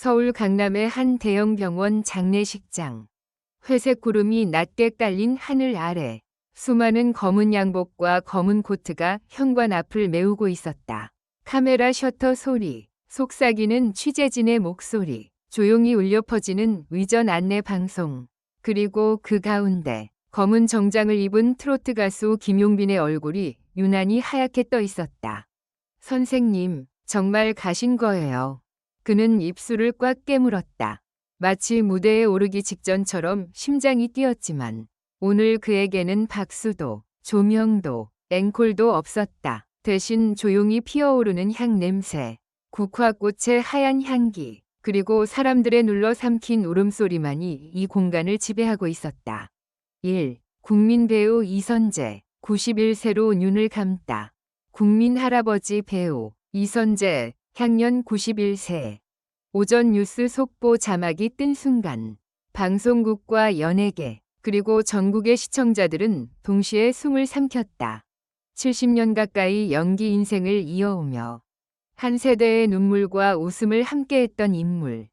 서울 강남의 한 대형 병원 장례식장. 회색 구름이 낮게 깔린 하늘 아래 수많은 검은 양복과 검은 코트가 현관 앞을 메우고 있었다. 카메라 셔터 소리, 속삭이는 취재진의 목소리, 조용히 울려 퍼지는 위전 안내 방송. 그리고 그 가운데 검은 정장을 입은 트로트 가수 김용빈의 얼굴이 유난히 하얗게 떠 있었다. 선생님, 정말 가신 거예요. 그는 입술을 꽉 깨물었다. 마치 무대에 오르기 직전처럼 심장이 뛰었지만 오늘 그에게는 박수도 조명도 앵콜도 없었다. 대신 조용히 피어오르는 향 냄새, 국화꽃의 하얀 향기, 그리고 사람들의 눌러 삼킨 울음소리만이 이 공간을 지배하고 있었다. 1. 국민 배우 이선재, 91세로 눈을 감다. 국민 할아버지 배우 이선재, 향년 91세. 오전 뉴스 속보 자막이 뜬 순간 방송국과 연예계 그리고 전국의 시청자들은 동시에 숨을 삼켰다. 70년 가까이 연기 인생을 이어오며 한 세대의 눈물과 웃음을 함께했던 인물.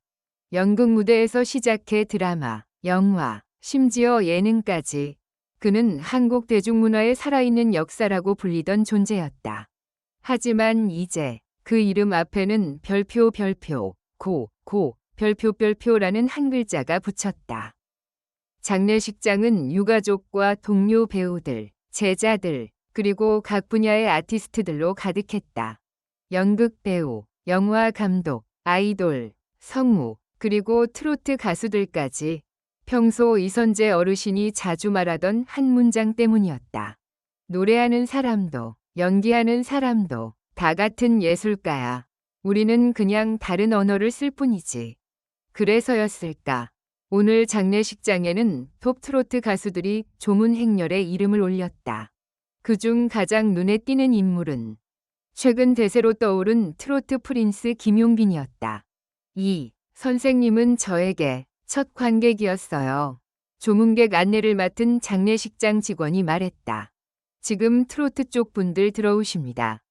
연극 무대에서 시작해 드라마, 영화, 심지어 예능까지 그는 한국 대중문화의 살아있는 역사라고 불리던 존재였다. 하지만 이제 그 이름 앞에는 별표 별표, 고, 고, 별표 별표라는 한 글자가 붙였다. 장례식장은 유가족과 동료 배우들, 제자들, 그리고 각 분야의 아티스트들로 가득했다. 연극 배우, 영화 감독, 아이돌, 성우, 그리고 트로트 가수들까지 평소 이선재 어르신이 자주 말하던 한 문장 때문이었다. 노래하는 사람도, 연기하는 사람도 다 같은 예술가야. 우리는 그냥 다른 언어를 쓸 뿐이지. 그래서였을까. 오늘 장례식장에는 톱 트로트 가수들이 조문 행렬에 이름을 올렸다. 그중 가장 눈에 띄는 인물은 최근 대세로 떠오른 트로트 프린스 김용빈이었다. 이 선생님은 저에게 첫 관객이었어요. 조문객 안내를 맡은 장례식장 직원이 말했다. 지금 트로트 쪽 분들 들어오십니다.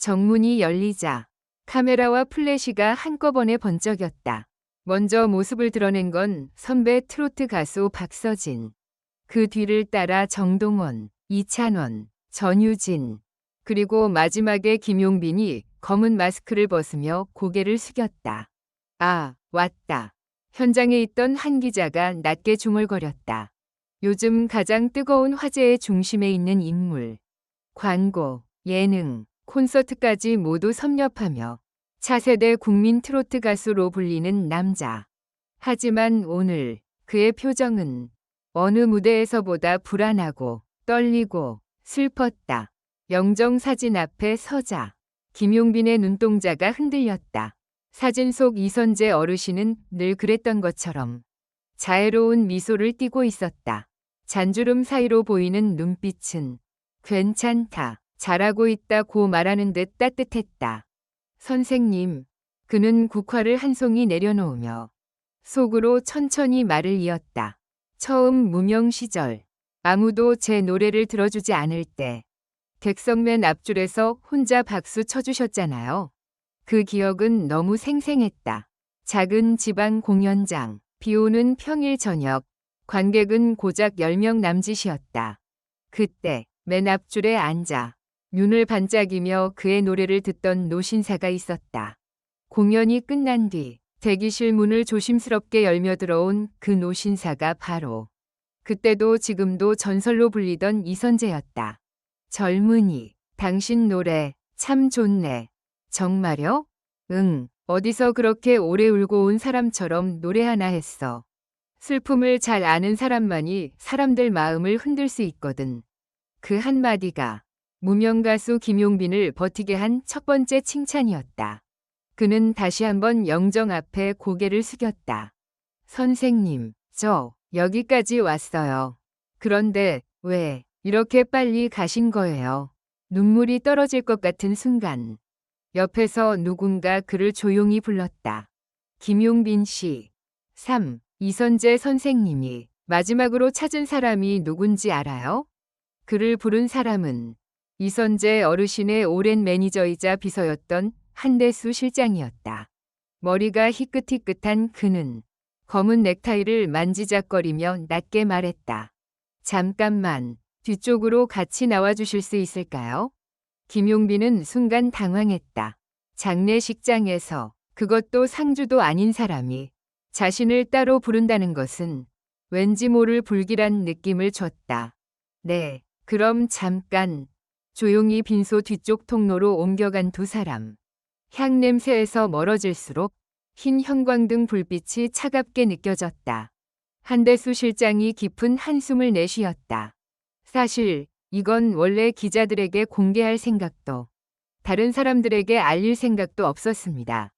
정문이 열리자 카메라와 플래시가 한꺼번에 번쩍였다. 먼저 모습을 드러낸 건 선배 트로트 가수 박서진. 그 뒤를 따라 정동원, 이찬원, 전유진, 그리고 마지막에 김용빈이 검은 마스크를 벗으며 고개를 숙였다. 아, 왔다. 현장에 있던 한 기자가 낮게 중얼거렸다. 요즘 가장 뜨거운 화제의 중심에 있는 인물. 광고, 예능, 콘서트까지 모두 섭렵하며 차세대 국민 트로트 가수로 불리는 남자. 하지만 오늘 그의 표정은 어느 무대에서보다 불안하고 떨리고 슬펐다. 영정 사진 앞에 서자. 김용빈의 눈동자가 흔들렸다. 사진 속 이선재 어르신은 늘 그랬던 것처럼 자애로운 미소를 띠고 있었다. 잔주름 사이로 보이는 눈빛은 괜찮다. 잘하고 있다 고 말하는 듯 따뜻했다. 선생님, 그는 국화를 한 송이 내려놓으며 속으로 천천히 말을 이었다. 처음 무명 시절, 아무도 제 노래를 들어주지 않을 때, 객석맨 앞줄에서 혼자 박수 쳐주셨잖아요. 그 기억은 너무 생생했다. 작은 지방 공연장, 비 오는 평일 저녁, 관객은 고작 10명 남짓이었다. 그때 맨 앞줄에 앉아 눈을 반짝이며 그의 노래를 듣던 노신사가 있었다. 공연이 끝난 뒤 대기실 문을 조심스럽게 열며 들어온 그 노신사가 바로 그때도 지금도 전설로 불리던 이선재였다. 젊은이, 당신 노래 참 좋네. 정말요? 응, 어디서 그렇게 오래 울고 온 사람처럼 노래 하나 했어. 슬픔을 잘 아는 사람만이 사람들 마음을 흔들 수 있거든. 그 한마디가 무명 가수 김용빈을 버티게 한 첫 번째 칭찬이었다. 그는 다시 한번 영정 앞에 고개를 숙였다. 선생님, 저 여기까지 왔어요. 그런데 왜 이렇게 빨리 가신 거예요? 눈물이 떨어질 것 같은 순간 옆에서 누군가 그를 조용히 불렀다. 김용빈 씨. 3. 이선재 선생님이 마지막으로 찾은 사람이 누군지 알아요? 그를 부른 사람은 이선재 어르신의 오랜 매니저이자 비서였던 한대수 실장이었다. 머리가 희끗희끗한 그는 검은 넥타이를 만지작거리며 낮게 말했다. 잠깐만, 뒤쪽으로 같이 나와주실 수 있을까요? 김용빈은 순간 당황했다. 장례식장에서 그것도 상주도 아닌 사람이 자신을 따로 부른다는 것은 왠지 모를 불길한 느낌을 줬다. 네, 그럼 잠깐. 조용히 빈소 뒤쪽 통로로 옮겨간 두 사람. 향 냄새에서 멀어질수록 흰 형광등 불빛이 차갑게 느껴졌다. 한대수 실장이 깊은 한숨을 내쉬었다. 사실 이건 원래 기자들에게 공개할 생각도 다른 사람들에게 알릴 생각도 없었습니다.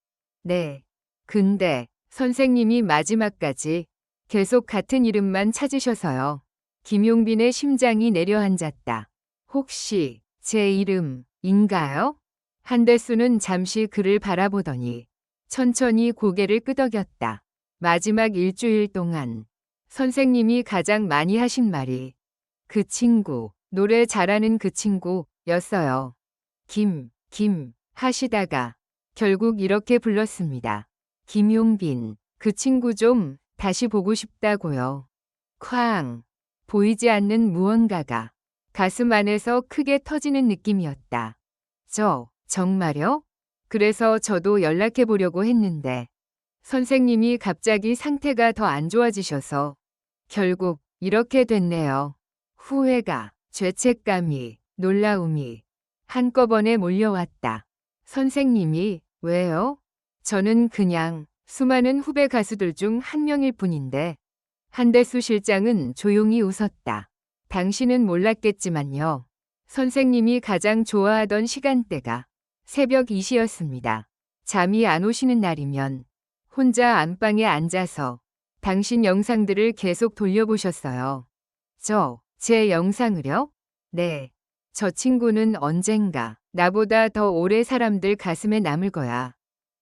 네. 근데 선생님이 마지막까지 계속 같은 이름만 찾으셔서요. 김용빈의 심장이 내려앉았다. 혹시 제 이름 인가요? 한대수는 잠시 그를 바라보더니 천천히 고개를 끄덕였다. 마지막 일주일 동안 선생님이 가장 많이 하신 말이 그 친구, 노래 잘하는 그 친구였어요. 김, 김 하시다가 결국 이렇게 불렀습니다. 김용빈, 그 친구 좀 다시 보고 싶다고요. 쾅, 보이지 않는 무언가가 가슴 안에서 크게 터지는 느낌이었다. 저, 정말요? 그래서 저도 연락해 보려고 했는데 선생님이 갑자기 상태가 더 안 좋아지셔서 결국 이렇게 됐네요. 후회가, 죄책감이, 놀라움이 한꺼번에 몰려왔다. 선생님이 왜요? 저는 그냥 수많은 후배 가수들 중 한 명일 뿐인데 한대수 실장은 조용히 웃었다. 당신은 몰랐겠지만요. 선생님이 가장 좋아하던 시간대가 새벽 2시였습니다. 잠이 안 오시는 날이면 혼자 안방에 앉아서 당신 영상들을 계속 돌려보셨어요. 저, 제 영상을요? 네. 저 친구는 언젠가 나보다 더 오래 사람들 가슴에 남을 거야.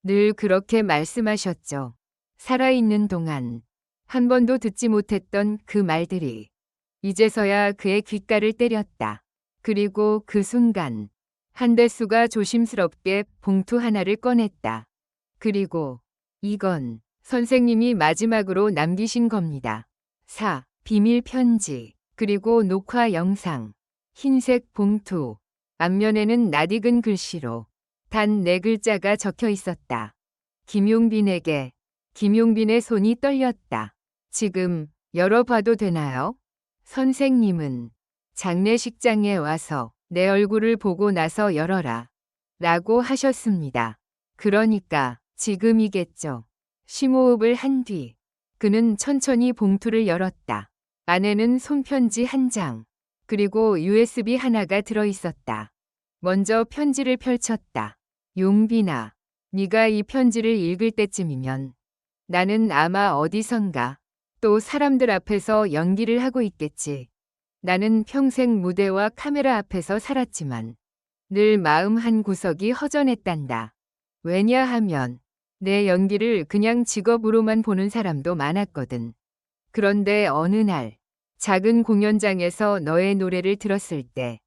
늘 그렇게 말씀하셨죠. 살아있는 동안 한 번도 듣지 못했던 그 말들이 이제서야 그의 귓가를 때렸다. 그리고 그 순간 한대수가 조심스럽게 봉투 하나를 꺼냈다. 그리고 이건 선생님이 마지막으로 남기신 겁니다. 4. 비밀 편지. 그리고 녹화 영상. 흰색 봉투. 앞면에는 낯익은 글씨로 단 네 글자가 적혀 있었다. 김용빈에게. 김용빈의 손이 떨렸다. 지금 열어봐도 되나요? 선생님은 장례식장에 와서 내 얼굴을 보고 나서 열어라. 라고 하셨습니다. 그러니까 지금이겠죠. 심호흡을 한 뒤 그는 천천히 봉투를 열었다. 안에는 손편지 한 장, 그리고 USB 하나가 들어 있었다. 먼저 편지를 펼쳤다. 용빈아, 네가 이 편지를 읽을 때쯤이면 나는 아마 어디선가 또 사람들 앞에서 연기를 하고 있겠지. 나는 평생 무대와 카메라 앞에서 살았지만 늘 마음 한 구석이 허전했단다. 왜냐하면 내 연기를 그냥 직업으로만 보는 사람도 많았거든. 그런데 어느 날 작은 공연장에서 너의 노래를 들었을 때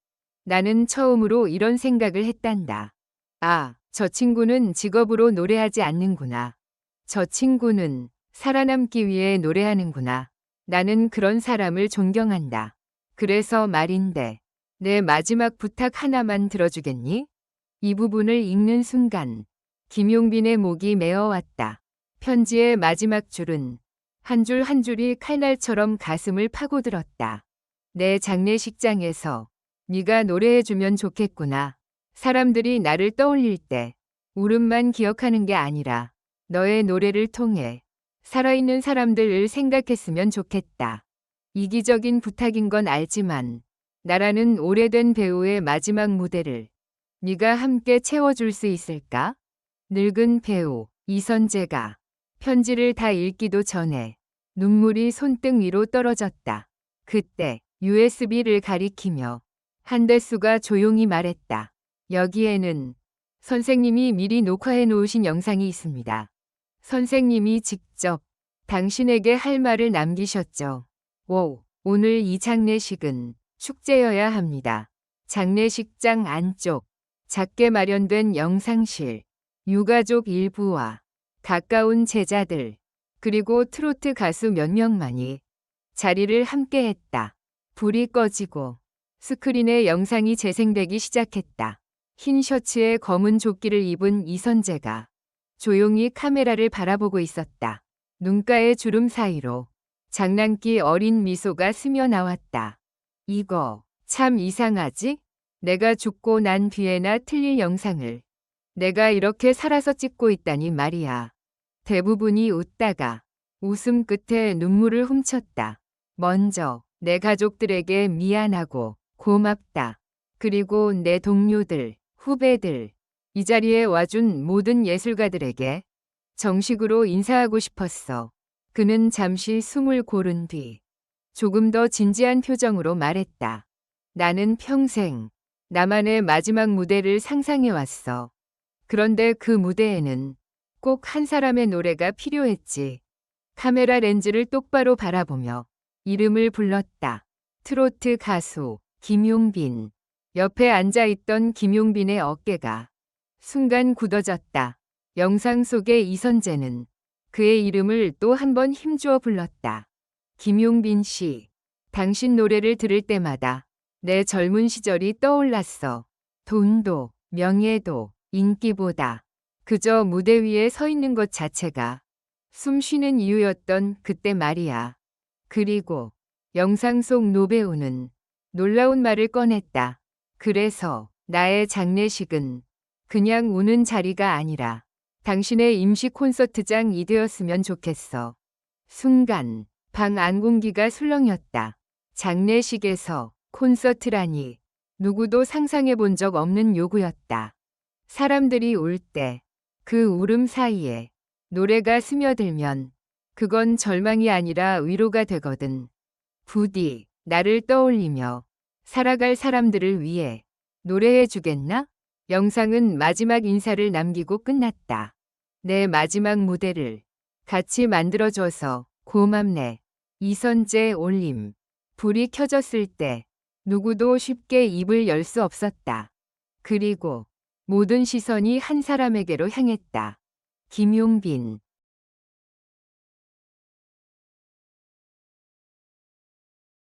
나는 처음으로 이런 생각을 했단다. 아, 저 친구는 직업으로 노래하지 않는구나. 저 친구는 살아남기 위해 노래하는구나. 나는 그런 사람을 존경한다. 그래서 말인데, 내 마지막 부탁 하나만 들어주겠니? 이 부분을 읽는 순간, 김용빈의 목이 메어왔다. 편지의 마지막 줄은 한 줄한 줄이 칼날처럼 가슴을 파고들었다. 내 장례식장에서 네가 노래해주면 좋겠구나. 사람들이 나를 떠올릴 때 울음만 기억하는 게 아니라 너의 노래를 통해 살아있는 사람들을 생각했으면 좋겠다. 이기적인 부탁인 건 알지만 나라는 오래된 배우의 마지막 무대를 네가 함께 채워줄 수 있을까? 늙은 배우 이선재가 편지를 다 읽기도 전에 눈물이 손등 위로 떨어졌다. 그때 USB를 가리키며 한대수가 조용히 말했다. 여기에는 선생님이 미리 녹화해 놓으신 영상이 있습니다. 선생님이 직접 당신에게 할 말을 남기셨죠. 오, 오늘 이 장례식은 축제여야 합니다. 장례식장 안쪽 작게 마련된 영상실, 유가족 일부와 가까운 제자들, 그리고 트로트 가수 몇 명만이 자리를 함께 했다. 불이 꺼지고 스크린에 영상이 재생되기 시작했다. 흰 셔츠에 검은 조끼를 입은 이선재가 조용히 카메라를 바라보고 있었다. 눈가의 주름 사이로 장난기 어린 미소가 스며 나왔다. 이거 참 이상하지? 내가 죽고 난 뒤에나 틀릴 영상을 내가 이렇게 살아서 찍고 있다니 말이야. 대부분이 웃다가 웃음 끝에 눈물을 훔쳤다. 먼저 내 가족들에게 미안하고 고맙다. 그리고 내 동료들, 후배들, 이 자리에 와준 모든 예술가들에게 정식으로 인사하고 싶었어. 그는 잠시 숨을 고른 뒤 조금 더 진지한 표정으로 말했다. 나는 평생 나만의 마지막 무대를 상상해 왔어. 그런데 그 무대에는 꼭 한 사람의 노래가 필요했지. 카메라 렌즈를 똑바로 바라보며 이름을 불렀다. 트로트 가수 김용빈. 옆에 앉아 있던 김용빈의 어깨가 순간 굳어졌다. 영상 속의 이선재는 그의 이름을 또 한 번 힘주어 불렀다. 김용빈 씨, 당신 노래를 들을 때마다 내 젊은 시절이 떠올랐어. 돈도, 명예도, 인기보다 그저 무대 위에 서 있는 것 자체가 숨 쉬는 이유였던 그때 말이야. 그리고 영상 속 노배우는 놀라운 말을 꺼냈다. 그래서 나의 장례식은 그냥 우는 자리가 아니라 당신의 임시 콘서트장이 되었으면 좋겠어. 순간 방 안 공기가 술렁였다. 장례식에서 콘서트라니 누구도 상상해 본 적 없는 요구였다. 사람들이 울때그 울음 사이에 노래가 스며들면 그건 절망이 아니라 위로가 되거든. 부디 나를 떠올리며 살아갈 사람들을 위해 노래해 주겠나? 영상은 마지막 인사를 남기고 끝났다. 내 마지막 무대를 같이 만들어줘서 고맙네. 이선재 올림. 불이 켜졌을 때 누구도 쉽게 입을 열 수 없었다. 그리고 모든 시선이 한 사람에게로 향했다. 김용빈.